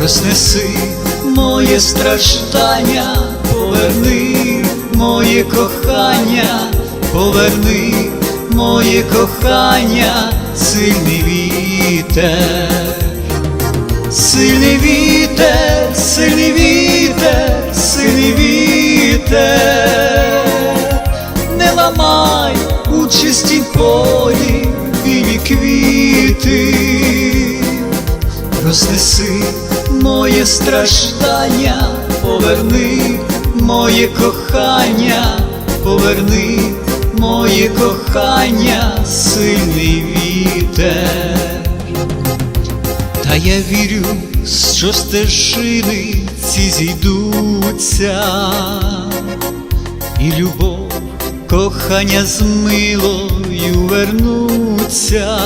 рознеси моє страждання, поверни моє кохання, поверни моє кохання, сильний вітер, сильний вітер, сильний вітер, сильний вітер, не ламай у чистім полі білі квіти, рознеси моє страждання, поверни моє кохання, поверни моє кохання, сильний вітер. Та я вірю, що стежини ці зійдуться, і любов, кохання з милою вернуться.